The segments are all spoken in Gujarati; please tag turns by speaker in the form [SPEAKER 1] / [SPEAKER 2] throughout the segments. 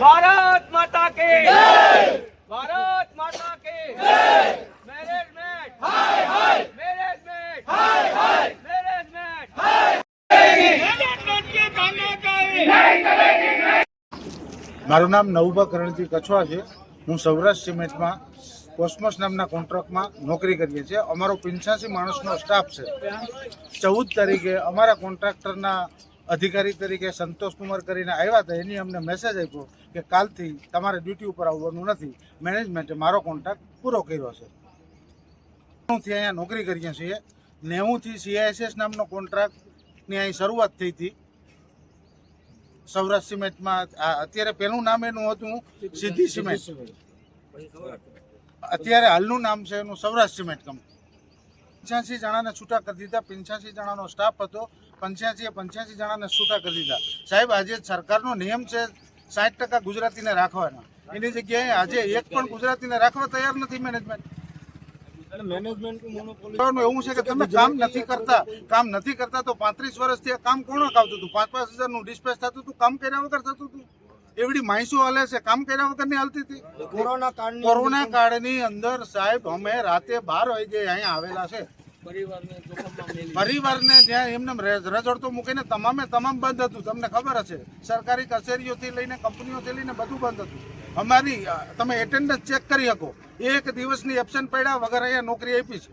[SPEAKER 1] ભારત માતા કે ભારત માતા કે management hi hi! Management hi hi! Management hi
[SPEAKER 2] મારું નામ નવભા કરણજી કછવા છે. હું સૌરાષ્ટ્ર સિમેન્ટમાં કોસ્મોસ નામના કોન્ટ્રાક્ટમાં નોકરી કરીએ છીએ. અમારો પંચ્યાસી માણસનો સ્ટાફ છે. ચૌદ તારીખે અમારા કોન્ટ્રાક્ટરના અધિકારી તરીકે સંતોષ કુમાર કરીને આવ્યા હતા, એની અમને મેસેજ આપ્યો કે કાલથી તમારે ડ્યુટી ઉપર આવવાનું નથી. મેનેજમેન્ટે મારો કોન્ટ્રાક્ટ પૂરો કર્યો છે. નેવુંથી અહીંયા નોકરી કરીએ છીએ. નેવુંથી સીઆઈએસએસ નામનો કોન્ટ્રાક્ટની અહીં શરૂઆત થઈ હતી. સૌરાષ્ટ્ર સિમેન્ટમાં અત્યારે પહેલું નામ એનું હતું સિદ્ધિ સિમેન્ટ. અત્યારે હાલનું નામ છે એનું સૌરાષ્ટ્ર સિમેન્ટ કંપની. પંચ્યાસી જણાને છૂટા કરી દીધા. પંચ્યાસી જણાનો સ્ટાફ હતો. પંચ્યાસી પંચ્યાસી જણાને છૂટા કરી દીધા. સાહેબ આજે સરકારનો નિયમ છે સાઠ ટકા ગુજરાતીને રાખવાના. એની જગ્યાએ આજે એક પણ ગુજરાતીને રાખવા તૈયાર નથી મેનેજમેન્ટ એવું છે કે તમે કામ નથી કરતા. કામ નથી કરતા તો પાંત્રીસ વર્ષથી આ કામ કોણ અકાવતું હતું? પાંચ પાંચ હજારનું ડિસ્પેચ થતું હતું? કામ કર્યા વગર થતું હતું? એવડી માણસો હાલે છે. કામ કર્યા વગરની હાલતી હતી?
[SPEAKER 3] કોરોના કાળ
[SPEAKER 2] કોરોના કાળની અંદર સાહેબ અમે રાતે બાર વાગે અહીંયા આવેલા છે. પરિવારને જ્યાં એમને રજડતો મૂકીને તમામે તમામ બંધ હતું. તમને ખબર હશે સરકારી કચેરીઓથી લઈને કંપનીઓથી લઈને બધું બંધ હતું. અમારી તમે એટેન્ડન્સ ચેક કરી શકો. એક દિવસની એબસેન્ટ પડ્યા વગર અહીંયા નોકરી આપી છે.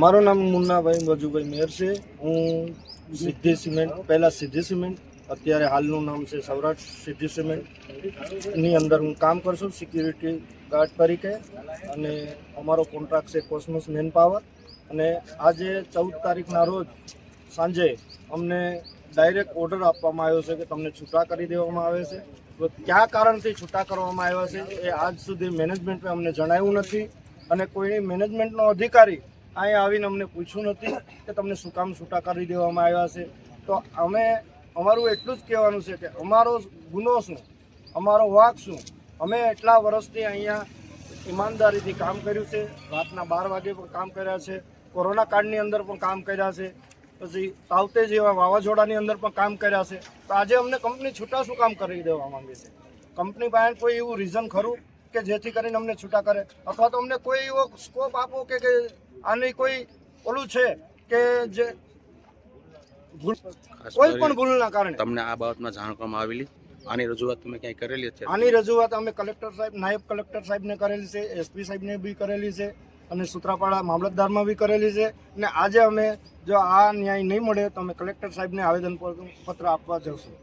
[SPEAKER 3] મારું નામ મુન્નાભાઈ મજુભાઈ મેર છે. હું સિદ્ધિ સિમેન્ટ પહેલાં સિદ્ધિ સિમેન્ટ અત્યારે હાલનું નામ છે સૌરાષ્ટ્ર સિદ્ધિ સિમેન્ટની અંદર હું કામ કરું છું સિક્યુરિટી ગાર્ડ તરીકે અને અમારો કોન્ટ્રાક્ટ છે કોસ્મોસ મેન પાવર અને આજે ચૌદ તારીખના રોજ સાંજે અમને ડાયરેક્ટ ઓર્ડર આપવામાં આવ્યો છે કે તમને છૂટા કરી દેવામાં આવે છે. તો કયા કારણથી છૂટા કરવામાં આવ્યા છે એ આજ સુધી મેનેજમેન્ટે અમને જણાવ્યું નથી. અને કોઈ મેનેજમેન્ટનો અધિકારી અહીંયા આવીને અમને પૂછ્યું નથી કે તમને શું કામ છૂટા કરી દેવામાં આવ્યા છે. તો અમે અમારું એટલું જ કહેવાનું છે કે અમારો ગુનો શું? અમારો વાક શું? અમે એટલા વર્ષથી અહીંયા ઈમાનદારીથી કામ કર્યું છે. રાતના બાર વાગે પણ કામ કર્યા છે. કોરોના કાળની અંદર પણ કામ કર્યા છે. પછી તાવતે જેવા વાવાઝોડાની અંદર પણ કામ કર્યા છે. તો આજે અમને કંપની છૂટા શું કામ કરી દેવા માંગે છે? કંપની પાસે કોઈ એવું રીઝન ખરું કે જેથી કરીને અમને છૂટા કરે? અથવા તો અમને કોઈ એવો સ્કોપ આપો કે આની કોઈ ઓલું છે કે જે કોઈ પણ ભૂલના કારણે.
[SPEAKER 4] તમને આ બાબતમાં જાણ કરવામાં આવેલી. આની રજૂઆત તમે ક્યાંય કરેલી છે?
[SPEAKER 3] આની રજૂઆત અમે કલેક્ટર સાહેબ નાયબ કલેક્ટર સાહેબને કરેલી છે એસપી સાહેબને બી કરેલી છે અને સુત્રાપાડા મામલતદારમાં બી કરેલી છે. અને આજે અમે જો આ ન્યાય નહીં મળે તો અમે કલેક્ટર સાહેબને આવેદન પત્ર આપવા જશું